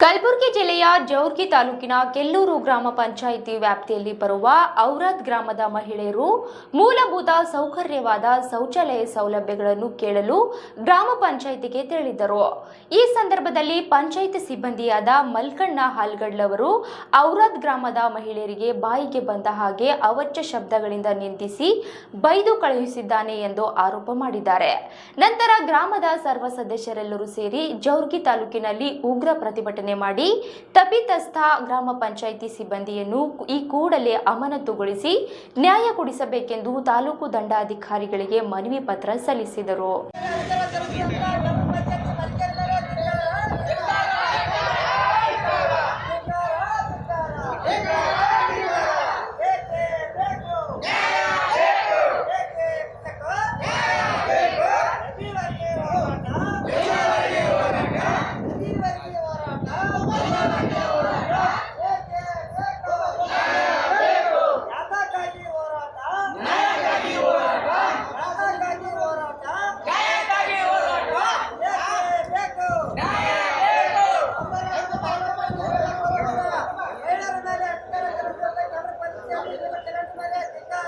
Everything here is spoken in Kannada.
ಕಲಬುರಗಿ ಜಿಲ್ಲೆಯ ಜೌರ್ಗಿ ತಾಲೂಕಿನ ಕೆಲ್ಲೂರು ಗ್ರಾಮ ಪಂಚಾಯಿತಿ ವ್ಯಾಪ್ತಿಯಲ್ಲಿ ಬರುವ ಔರಾದ್ ಗ್ರಾಮದ ಮಹಿಳೆಯರು ಮೂಲಭೂತ ಸೌಕರ್ಯವಾದ ಶೌಚಾಲಯ ಸೌಲಭ್ಯಗಳನ್ನು ಕೇಳಲು ಗ್ರಾಮ ಪಂಚಾಯಿತಿಗೆ ತೆರಳಿದ್ದರು. ಈ ಸಂದರ್ಭದಲ್ಲಿ ಪಂಚಾಯಿತಿ ಸಿಬ್ಬಂದಿಯಾದ ಮಲ್ಕಣ್ಣ ಹಾಲ್ಗಡ್ಲವರು ಔರಾದ್ ಗ್ರಾಮದ ಮಹಿಳೆಯರಿಗೆ ಬಾಯಿಗೆ ಬಂದ ಹಾಗೆ ಅವಚ್ಚ ಶಬ್ದಗಳಿಂದ ನಿಂದಿಸಿ ಬೈದು ಕಳುಹಿಸಿದ್ದಾನೆ ಎಂದು ಆರೋಪ ಮಾಡಿದ್ದಾರೆ. ನಂತರ ಗ್ರಾಮದ ಸರ್ವ ಸದಸ್ಯರೆಲ್ಲರೂ ಸೇರಿ ಜೌರ್ಗಿ ತಾಲೂಕಿನಲ್ಲಿ ಉಗ್ರ ಪ್ರತಿಭಟನೆ ಮಾಡಿ ತಪ್ಪಿತಸ್ಥ ಗ್ರಾಮ ಪಂಚಾಯಿತಿ ಸಿಬ್ಬಂದಿಯನ್ನು ಈ ಕೂಡಲೇ ಅಮಾನತುಗೊಳಿಸಿ ನ್ಯಾಯ ಕೊಡಿಸಬೇಕೆಂದು ತಾಲೂಕು ದಂಡಾಧಿಕಾರಿಗಳಿಗೆ ಮನವಿ ಪತ್ರ ಸಲ್ಲಿಸಿದರು. ಪಂಚಾಯತಿ ಮುಖ್ಯಮಂತ್ರಿ ಮೇಲೆ ಧಿಕ್ಕಾರ,